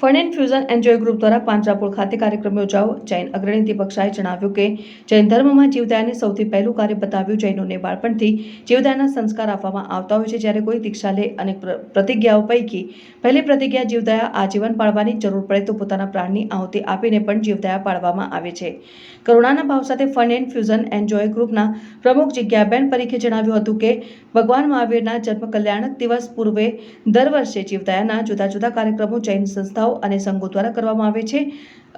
Fun and fusion enjoy group દ્વારા પાંજરાપોળ ખાતે કાર્યક્રમ યોજાયો. જૈન અગ્રણી દીપક જણાવ્યું કે, જૈન ધર્મમાં જીવદયાને સૌથી પહેલું કાર્ય બતાવ્યું જૈનોને બાળપણથી જીવદયાના સંસ્કાર આપવામાં આવતા હોય છે. જ્યારે કોઈ દીક્ષા લે અને પ્ર- પ્રતિજ્ઞાઓ પૈકી પહેલી પ્રતિજ્ઞા જીવદયા આજીવન પાળવાની જરૂર પડે તો પોતાના પ્રાણની આહુતિ આપીને પણ જીવદયા પાળવામાં આવે છે. કરુણાના ભાવ સાથે ફન એન્ડ ફ્યુઝન એન્જોય ગ્રુપના પ્રમુખ જિજ્ઞાબેન પરીખે જણાવ્યું હતું કે, ભગવાન મહાવીરના જન્મ કલ્યાણક દિવસ પૂર્વે દર વર્ષે જીવદયાના જુદા જુદા કાર્યક્રમો જૈન સંસ્થાઓ અને સંઘો દ્વારા કરવામાં આવે છે.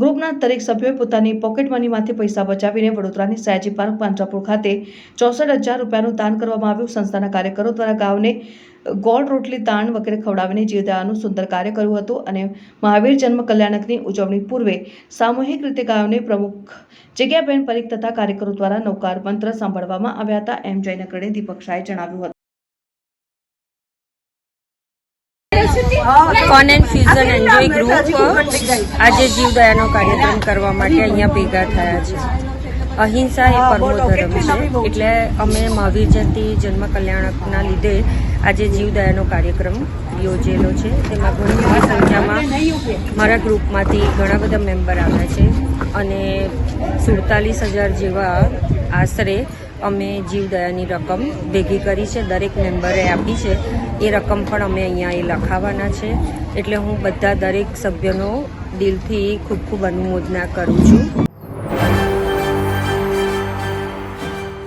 ગ્રુપના દરેક સભ્યોએ પોતાની પોકેટ મનીમાંથી પૈસા બચાવીને વડોદરાની સયાજી પાર્ક પાંજરાપુર ખાતે ચોસઠ હજાર રૂપિયાનું દાન કરવામાં આવ્યું. સંસ્થાના કાર્યકરો દ્વારા ગાયોને ગોળ રોટલી, તાણ વગેરે ખવડાવીને જીવદયાનું સુંદર કાર્ય કર્યું હતું અને મહાવીર જન્મ કલ્યાણકની ઉજવણી પૂર્વે સામૂહિક રીતે ગાયોને પ્રમુખ જગ્યાબેન પરીખ તથા કાર્યકરો દ્વારા નૌકાર મંત્ર સાંભળવામાં આવ્યા હતા. એમ જયનગરને દીપક શાહે જણાવ્યું હતું. Fun and fusion enjoy group આજે જીવદયાનો કાર્યક્રમ કરવા માટે અહીંયા ભેગા થયા છે. અહિંસા એ પરમો ધર્મ છે. એટલે અમે મહાવીર જયંતિ, જન્મ કલ્યાણકના લીધે આજે જીવદયાનો કાર્યક્રમ યોજેલો છે. તેમાં ઘણી બધી સંખ્યામાં મારા ગ્રુપમાંથી ઘણા બધા મેમ્બર આવ્યા છે અને સુડતાલીસ હજાર જેવા આશરે અમે જીવદયાની રકમ ભેગી કરી છે, દરેક મેમ્બરે આપી છે. એ રકમ પણ અમે અહીંયા એ લખાવાના છે. એટલે હું બધા દરેક સભ્યનો દિલથી ખૂબ ખૂબ અનુમોદના કરું છું.